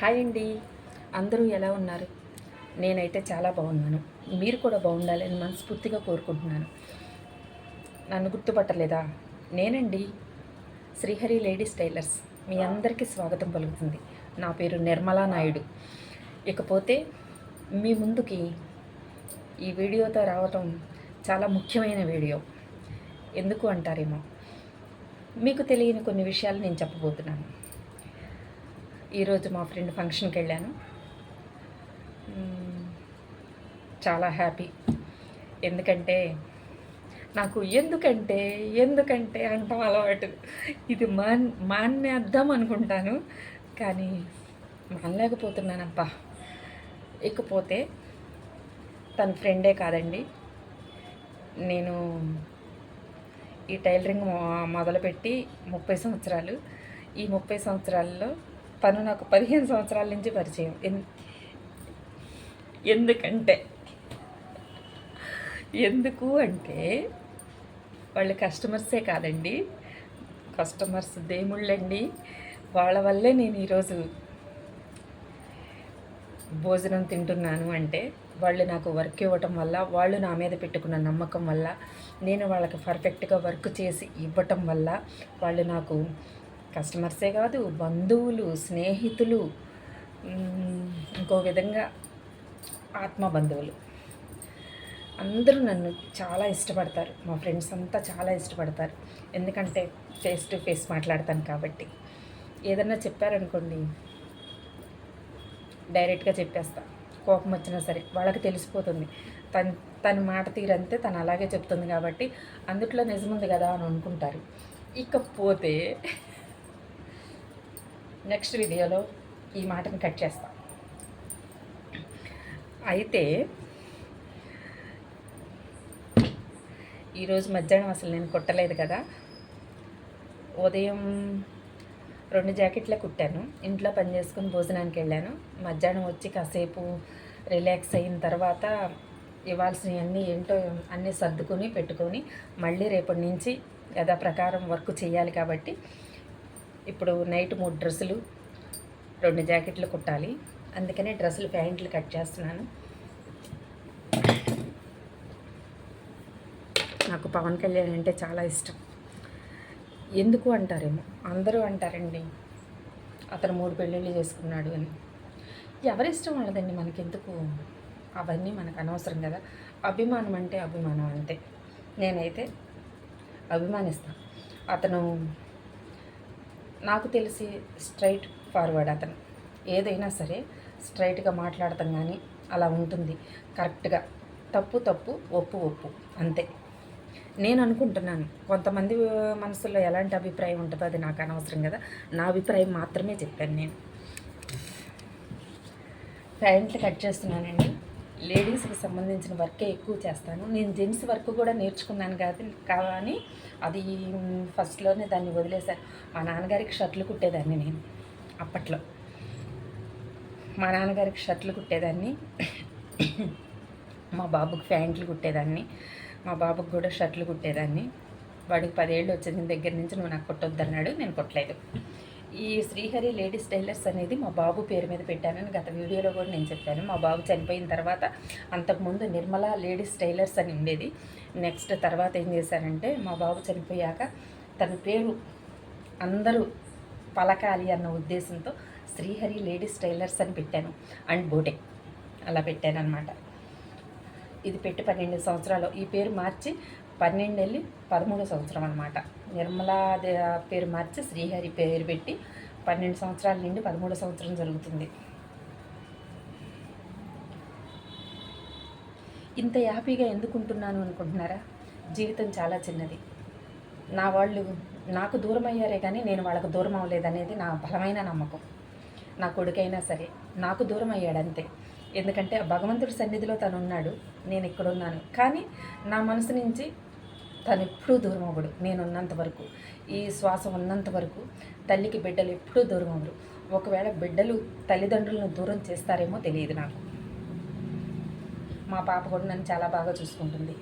Hi అండి. అందరూ ఎలా ఉన్నారు? నేనైతే చాలా బాగున్నాను. మీరు కూడా బాగుండాలని మనస్ఫూర్తిగా కోరుకుంటున్నాను. నన్ను గుర్తుపట్టలేదా? నేనండి శ్రీహరి లేడీస్ టైలర్స్. మీ అందరికీ స్వాగతం పలుకుతుంది. నా పేరు నిర్మలా నాయుడు. ఇకపోతే మీ ముందుకి ఈ వీడియోతో రావటం చాలా ముఖ్యమైన వీడియో. ఎందుకు అంటారేమో? మీకు తెలియని కొన్ని విషయాలు నేను చెప్పబోతున్నాను. ఈరోజు మా ఫ్రెండ్ ఫంక్షన్కి వెళ్ళాను. చాలా హ్యాపీ. ఎందుకంటే నాకు ఎందుకంటే ఎందుకంటే అంటాం అలవాటు. ఇది మాన్ మానేద్దాం అనుకుంటాను. కానీ మానలేకపోతున్నానప్పా ఇకపోతే తన ఫ్రెండే కాదండి. నేను ఈ టైలరింగ్ మొ- మొదలుపెట్టి ముప్పై సంవత్సరాలు. ఈ ముప్పై సంవత్సరాల్లో తను నాకు పదిహేను సంవత్సరాల నుంచి పరిచయం. ఎన్- ఎందుకంటే ఎందుకు అంటే వాళ్ళు కస్టమర్సే కాదండి. కస్టమర్స్ దేముళ్ళండి. వాళ్ళ వల్లే నేను ఈరోజు భోజనం తింటున్నాను అంటే వాళ్ళు నాకు వర్క్ ఇవ్వటం వల్ల వాళ్ళు నా మీద పెట్టుకున్న నమ్మకం వల్ల నేను వాళ్ళకి పర్ఫెక్ట్గా వర్క్ చేసి ఇవ్వటం వల్ల వాళ్ళు నాకు కస్టమర్సే కాదు బంధువులు స్నేహితులు ఇంకో విధంగా ఆత్మ బంధువులు అందరూ నన్ను చాలా ఇష్టపడతారు. మా ఫ్రెండ్స్ అంతా చాలా ఇష్టపడతారు. ఎందుకంటే ఫేస్ టు ఫేస్ మాట్లాడతాను కాబట్టి. ఏదన్నా చెప్పారనుకోండి డైరెక్ట్గా చెప్పేస్తా. కోపం వచ్చినా సరే వాళ్ళకి తెలిసిపోతుంది. తన తన మాట తీరంతే తను అలాగే చెప్తుంది కాబట్టి అందుట్లో నిజముంది కదా అని అనుకుంటారు. ఇకపోతే నెక్స్ట్ వీడియోలో ఈ మాటని కట్ చేస్తాం. అయితే ఈరోజు మధ్యాహ్నం అసలు నేను కుట్టలేదు కదా. ఉదయం రెండు జాకెట్లే కుట్టాను. ఇంట్లో పని చేసుకుని భోజనానికి వెళ్ళాను. మధ్యాహ్నం వచ్చి కాసేపు రిలాక్స్ అయిన తర్వాత ఇవ్వాల్సినవన్నీ ఏంటో అన్నీ సర్దుకొని పెట్టుకొని మళ్ళీ రేపటి నుంచి యథా ప్రకారం వర్క్ చేయాలి కాబట్టి ఇప్పుడు నైట్ మూడు డ్రెస్సులు రెండు జాకెట్లు కుట్టాలి. అందుకనే డ్రెస్సులు ప్యాంట్లు కట్ చేస్తున్నాను. నాకు పవన్ కళ్యాణ్ అంటే చాలా ఇష్టం. ఎందుకు అంటారేమో? అందరూ అంటారండి అతను మూడు పెళ్ళిళ్ళు చేసుకున్నాడు అని. ఎవరిష్టం వాళ్ళదండి మనకెందుకు? అవన్నీ మనకు అనవసరం కదా. అభిమానం అంటే అభిమానం అంతే. నేనైతే అభిమానిస్తాను అతను నాకు తెలిసి స్ట్రైట్ ఫార్వర్డ్ అతను. ఏదైనా సరే స్ట్రైట్గా మాట్లాడతాం కానీ అలా ఉంటుంది. కరెక్ట్గా తప్పు తప్పు ఒప్పు ఒప్పు. అంతే. నేను అనుకుంటున్నాను. కొంతమంది మనసులో ఎలాంటి అభిప్రాయం ఉంటుందో అది నాకు అనవసరం కదా. నా అభిప్రాయం మాత్రమే చెప్పాను నేను. ప్యాంట్లు కట్ చేస్తున్నానండి. లేడీస్కి సంబంధించిన వర్కే ఎక్కువ చేస్తాను. నేను జెంట్స్ వర్క్ కూడా నేర్చుకున్నాను కాదు కానీ అది ఫస్ట్లోనే దాన్ని వదిలేశాను. మా నాన్నగారికి షర్ట్లు కుట్టేదాన్ని నేను అప్పట్లో. మా నాన్నగారికి షర్ట్లు కుట్టేదాన్ని. మా బాబుకి ప్యాంట్లు కుట్టేదాన్ని. మా బాబుకి కూడా షర్ట్లు కుట్టేదాన్ని. వాడికి పదేళ్ళు వచ్చిన దగ్గర నుంచి నువ్వు నాకు కుట్టొద్దన్నాడు. నేను కుట్టలేదు. ఈ శ్రీహరి లేడీస్ టైలర్స్ అనేది మా బాబు పేరు మీద పెట్టానని గత వీడియోలో కూడా నేను చెప్పాను. మా బాబు చనిపోయిన తర్వాత అంతకుముందు నిర్మల లేడీస్ టైలర్స్ అని ఉండేది. నెక్స్ట్ తర్వాత ఏం చేశానంటే మా బాబు చనిపోయాక తన పేరు అందరూ పలకాలి అన్న ఉద్దేశంతో శ్రీహరి లేడీస్ టైలర్స్ అని పెట్టాను. అండ్ బోటే అలా పెట్టాను అనమాట ఇది పెట్టి పన్నెండు సంవత్సరాలు. ఈ పేరు మార్చి పన్నెండు వెళ్ళి పదమూడో సంవత్సరం అనమాట నిర్మలా పేరు మార్చి శ్రీహరి పేరు పెట్టి పన్నెండు సంవత్సరాల నుండి పదమూడో సంవత్సరం జరుగుతుంది. ఇంత హ్యాపీగా ఎందుకు ఉంటున్నాను అనుకుంటున్నారా? జీవితం చాలా చిన్నది. నా వాళ్ళు నాకు దూరం అయ్యారే కానీ నేను వాళ్ళకు దూరం అవ్వలేదనేది నా బలమైన నమ్మకం. నా కొడుకైనా సరే నాకు దూరం అయ్యాడు అంతే. ఎందుకంటే భగవంతుడి సన్నిధిలో తను ఉన్నాడు నేను ఇక్కడున్నాను. కానీ నా మనసు నుంచి తను ఎప్పుడూ దూరం అవ్వడు. నేను ఉన్నంత వరకు ఈ శ్వాస ఉన్నంత వరకు తల్లికి బిడ్డలు ఎప్పుడూ దూరం అవ్వరు. ఒకవేళ బిడ్డలు తల్లిదండ్రులను దూరం చేస్తారేమో తెలియదు నాకు. మా పాప కూడా నన్ను చాలా బాగా చూసుకుంటుంది.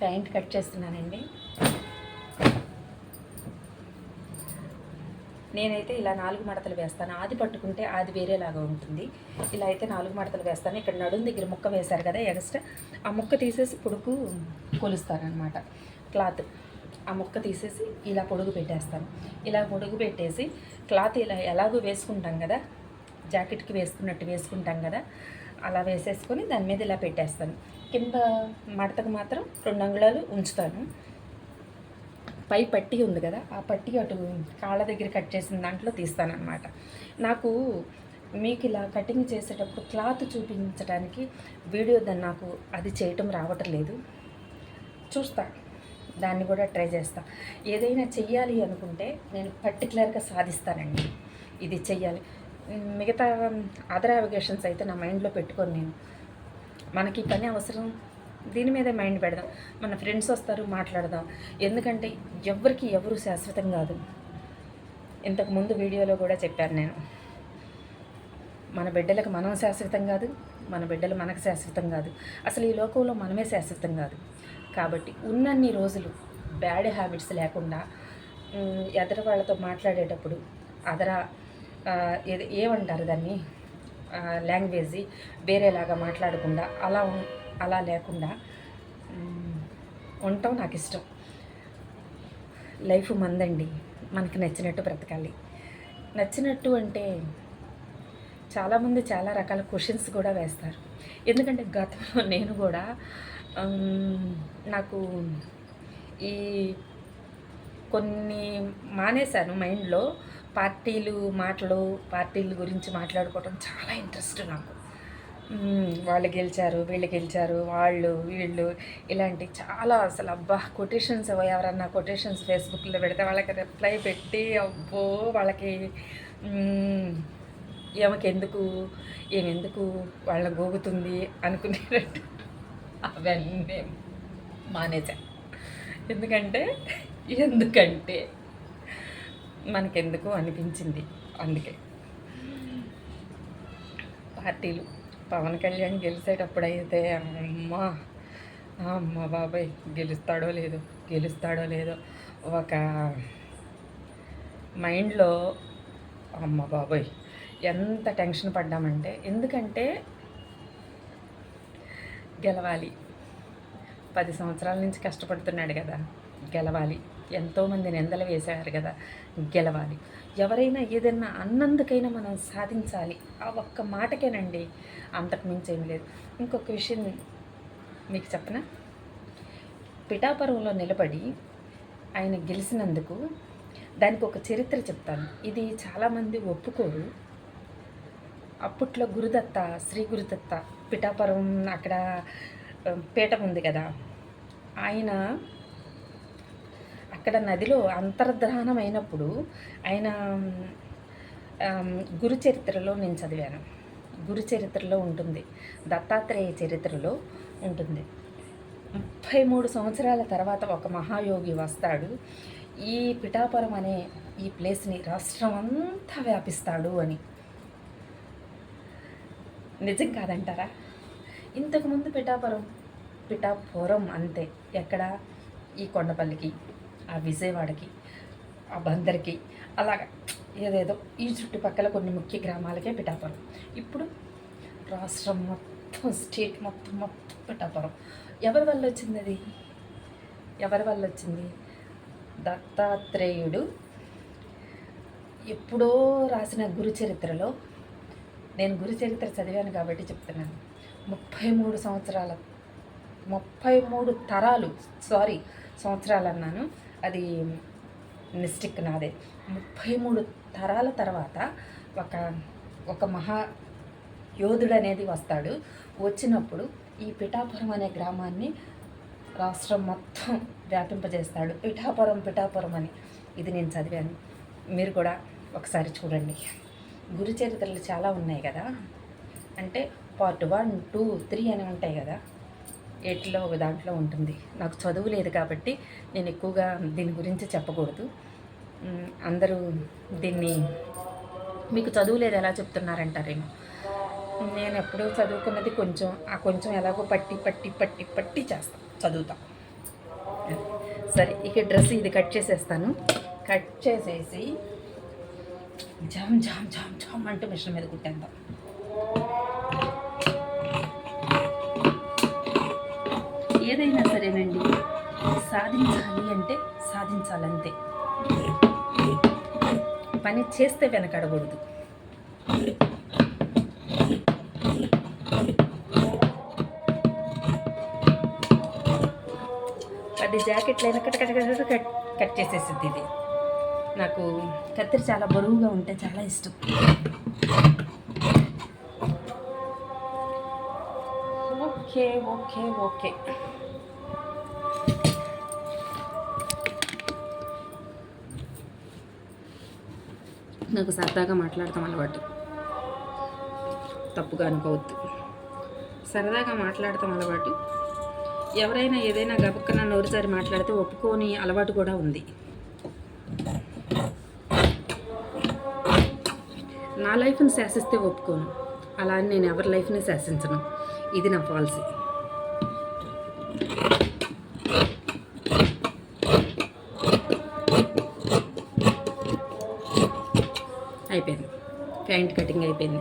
ప్యాంట్ కట్ చేస్తున్నానండి. నేనైతే ఇలా నాలుగు మడతలు వేస్తాను. ఆది పట్టుకుంటే ఆది వేరేలాగా ఉంటుంది. ఇలా అయితే నాలుగు మడతలు వేస్తాను. ఇక్కడ నడుం దగ్గర ముక్క వేశారు కదా ఎక్స్ట్రా ఆ ముక్క తీసేసి పొడుగు కొలుస్తానమాట క్లాత్. ఆ ముక్క తీసేసి ఇలా పొడుగు పెట్టేస్తాను. ఇలా పొడుగు పెట్టేసి క్లాత్ ఇలా ఎలాగో వేసుకుంటాం కదా జాకెట్కి వేసుకున్నట్టు వేసుకుంటాం కదా అలా వేసేసుకొని దాని మీద ఇలా పెట్టేస్తాను. కింద మడతకు మాత్రం రెండు అంగుళాలు ఉంచుతాను. పై పట్టి ఉంది కదా ఆ పట్టి అటు కాళ్ళ దగ్గర కట్ చేసిన దాంట్లో తీస్తానమాట నాకు మీకు ఇలా కటింగ్ చేసేటప్పుడు క్లాత్ చూపించడానికి వీడియో దాన్ని నాకు అది చేయటం రావటం లేదు చూస్తా దాన్ని కూడా ట్రై చేస్తా. ఏదైనా చెయ్యాలి అనుకుంటే నేను పర్టికులర్గా సాధిస్తానండి ఇది చెయ్యాలి. మిగతా అదర్ అవగేషన్స్ అయితే నా మైండ్లో పెట్టుకొని నేను. మనకి పని అవసరం దీని మీదే మైండ్ పెడదాం. మన ఫ్రెండ్స్ వస్తారు మాట్లాడదాం. ఎందుకంటే ఎవరికి ఎవరు శాశ్వతం కాదు. ఇంతకు ముందు వీడియోలో కూడా చెప్పాను నేను. మన బిడ్డలకు మనం శాశ్వతం కాదు మన బిడ్డలు మనకు శాశ్వతం కాదు. అసలు ఈ లోకంలో మనమే శాశ్వతం కాదు. కాబట్టి ఉన్నన్ని రోజులు బ్యాడ్ హ్యాబిట్స్ లేకుండా ఎదర వాళ్ళతో మాట్లాడేటప్పుడు అదర ఏది ఏమంటారు దాన్ని? లాంగ్వేజ్ వేరేలాగా మాట్లాడకుండా అలా అలా లేకుండా ఉండటం నాకు ఇష్టం లైఫ్ మందండి. మనకి నచ్చినట్టు బ్రతకాలి. నచ్చినట్టు అంటే చాలామంది చాలా రకాల క్వశ్చన్స్ కూడా వేస్తారు. ఎందుకంటే గతంలో నేను కూడా నాకు ఈ కొన్ని మానేశాను మైండ్లో. పార్టీలు మాటలు పార్టీల గురించి మాట్లాడుకోవడం చాలా ఇంట్రెస్ట్ నాకు. వాళ్ళు గెలిచారు వీళ్ళు గెలిచారు వాళ్ళు వీళ్ళు ఇలాంటి చాలా అసలు అబ్బా కొటేషన్స్ ఎవరన్నా కొటేషన్స్ ఫేస్బుక్లో పెడితే వాళ్ళకి రిప్లై పెట్టి అబ్బో వాళ్ళకి ఏమకెందుకు ఏమెందుకు వాళ్ళ గోగుతుంది అనుకునేటట్టు అవన్నీ మానేజా ఎందుకంటే ఎందుకంటే మనకెందుకు అనిపించింది అందుకే. పార్టీలు. పవన్ కళ్యాణ్ గెలిచేటప్పుడు అయితే అమ్మా అమ్మ బాబాయ్ గెలుస్తాడో లేదో గెలుస్తాడో లేదో ఒక మైండ్లో అమ్మ బాబాయ్ ఎంత టెన్షన్ పడ్డామంటే ఎందుకంటే గెలవాలి. పది సంవత్సరాల నుంచి కష్టపడుతున్నాడు కదా గెలవాలి. ఎంతోమంది నిందలు వేశారు కదా గెలవాలి. ఎవరైనా ఏదైనా అన్నందుకైనా మనం సాధించాలి. ఆ ఒక్క మాటకేనండి అంతకు మించి ఏం లేదు. ఇంకొక విషయం మీకు చెప్పనా? పిఠాపురంలో నిలబడి ఆయన గెలిచినందుకు దానికి ఒక చరిత్ర చెప్తాను. ఇది చాలామంది ఒప్పుకోరు. అప్పట్లో గురుదత్త శ్రీ గురుదత్త పిఠాపురం అక్కడ పీఠం ఉంది కదా. ఆయన అక్కడ నదిలో అంతర్ధానం అయినప్పుడు ఆయన గురు చరిత్రలో నేను చదివాను. గురు చరిత్రలో ఉంటుంది. దత్తాత్రేయ చరిత్రలో ఉంటుంది. ముప్పై మూడు సంవత్సరాల తర్వాత ఒక మహాయోగి వస్తాడు. ఈ పిఠాపురం అనే ఈ ప్లేస్ని రాష్ట్రం అంతా వ్యాపిస్తాడు అని. నిజం కాదంటారా? ఇంతకుముందు పిఠాపురం పిఠాపురం అంతే. ఎక్కడ? ఈ కొండపల్లికి. ఆ విజయవాడకి ఆ బందర్కి అలాగ ఏదేదో ఈ చుట్టుపక్కల కొన్ని ముఖ్య గ్రామాలకే పిఠాపురం. ఇప్పుడు రాష్ట్రం మొత్తం స్టేట్ మొత్తం మొత్తం పిఠాపురం. ఎవరి వల్ల వచ్చింది అది ఎవరి వల్ల వచ్చింది? దత్తాత్రేయుడు ఎప్పుడో రాసిన గురు చరిత్రలో నేను గురు చరిత్ర చదివాను కాబట్టి చెప్తున్నాను. ముప్పై మూడు సంవత్సరాల ముప్పై మూడు తరాలు సారీ సంవత్సరాలు అన్నాను. అది మిస్టిక్ నాదే. ముప్పై మూడు తరాల తర్వాత ఒక ఒక మహా యోధుడు అనేది వస్తాడు. వచ్చినప్పుడు ఈ పిఠాపురం అనే గ్రామాన్ని రాష్ట్రం మొత్తం వ్యాపింపజేస్తాడు. పిఠాపురం పిఠాపురం అని. ఇది నేను చదివాను. మీరు కూడా ఒకసారి చూడండి. గురు చరిత్రలు చాలా ఉన్నాయి కదా. అంటే పార్ట్ వన్ టూ త్రీ అని ఉంటాయి కదా. ఎయిట్లో ఒక దాంట్లో ఉంటుంది. నాకు చదువు లేదు కాబట్టి నేను ఎక్కువగా దీని గురించి చెప్పకూడదు. అందరూ దీన్ని మీకు చదువు లేదు ఎలా చెప్తున్నారంటారేమో. నేను ఎప్పుడూ చదువుకున్నది కొంచెం ఆ కొంచెం ఎలాగో పట్టి పట్టి పట్టి పట్టి చేస్తాను చదువుతా. సరే ఇక డ్రెస్ ఇది కట్ చేసేస్తాను. కట్ చేసేసి జామ్ జామ్ జామ్ జామ్ అంటూ మిషన్ మీద కుట్టేద్దాం. ఏదైనా సరేనండి. సాధించాలి అంటే సాధించాలంతే. పని చేస్తే వెనకడకూడదు పది జాకెట్లు cut cut cut cut cut చేసేసిద్ది ఇది. నాకు కత్తిరి చాలా బరువుగా ఉంటే చాలా ఇష్టం. Okay okay okay. నాకు సరదాగా మాట్లాడతాం అలవాటు. తప్పుగా అనుకోవద్దు. సరదాగా మాట్లాడతాం అలవాటు. ఎవరైనా ఏదైనా గబక్కన నోరుసారి మాట్లాడితే ఒప్పుకోని అలవాటు కూడా ఉంది. నా లైఫ్ని శాసిస్తే ఒప్పుకోను. అలా అని నేను ఎవరి లైఫ్ని శాసించను. ఇది నా పాలసీ. ప్యాంట్ కటింగ్ అయిపోయింది.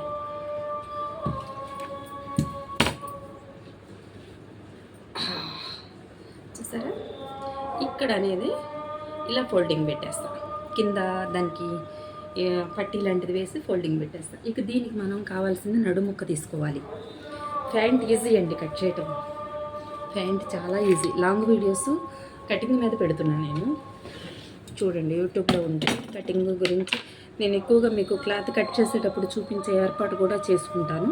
చూసారా? ఇక్కడ అనేది ఇలా ఫోల్డింగ్ పెట్టేస్తా. కింద దానికి పట్టీ లాంటిది వేసి ఫోల్డింగ్ పెట్టేస్తా. ఇక దీనికి మనం కావాల్సింది నడుముక్క తీసుకోవాలి. ప్యాంట్ ఈజీ అండి కట్ చేయటం. ప్యాంట్ చాలా ఈజీ. లాంగ్ వీడియోస్ కటింగ్ మీద పెడుతున్నాను నేను. చూడండి యూట్యూబ్లో ఉంటే కటింగ్ గురించి నేను ఎక్కువగా మీకు క్లాత్ కట్ చేసేటప్పుడు చూపించే ఏర్పాటు కూడా చేసుకుంటాను.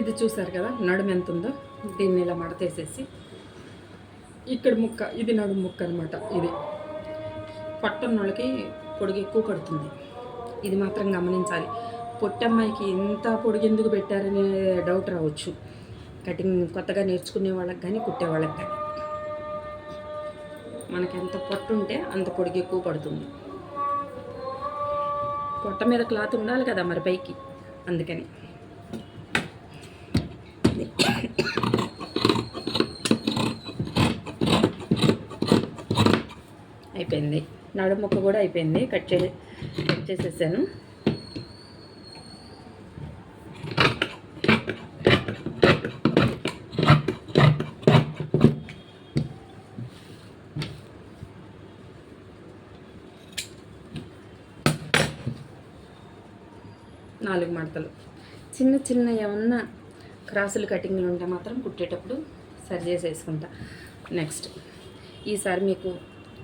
ఇది చూసారు కదా నడుము ఎంత ఉందో? దీన్ని ఇలా మడతేసేసి. ఇక్కడ ముక్క ఇది నడుము ముక్క అనమాట ఇది. పొట్టన్నోళ్ళకి పొడుగు ఎక్కువ కడుతుంది. ఇది మాత్రం గమనించాలి. పొట్టమ్మాయికి ఇంత పొడిగెందుకు పెట్టారనే డౌట్ రావచ్చు. కటింగ్ కొత్తగా నేర్చుకునే వాళ్ళకి కానీ కుట్టే వాళ్ళకి కానీ మనకి ఎంత పొట్టు ఉంటే అంత పొడిగి ఎక్కువ పడుతుంది. పొట్ట మీద క్లాత్ ఉండాలి కదా మరి పైకి. అందుకని. అయిపోయింది. నడుముక్క కూడా అయిపోయింది. కట్ చే కట్ చేసేసాను. నాలుగు మడతలు. చిన్న చిన్న ఏమన్నా క్రాసులు కటింగ్లు ఉంటే మాత్రం కుట్టేటప్పుడు సరి చేసేసుకుంటా. నెక్స్ట్ ఈసారి మీకు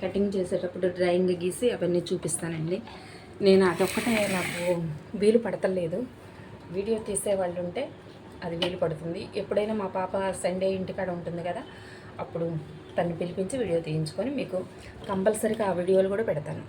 కటింగ్ చేసేటప్పుడు డ్రాయింగ్ గీసి అవన్నీ చూపిస్తానండి. నేను అదొక్కటే నాకు వీలు పడతలేదు. వీడియో తీసే వాళ్ళు ఉంటే అది వీలు పడుతుంది. ఎప్పుడైనా మా పాప సండే ఇంటికాడ ఉంటుంది కదా అప్పుడు తను పిలిపించి వీడియో తీయించుకొని మీకు కంపల్సరీగా ఆ వీడియోలు కూడా పెడతాను.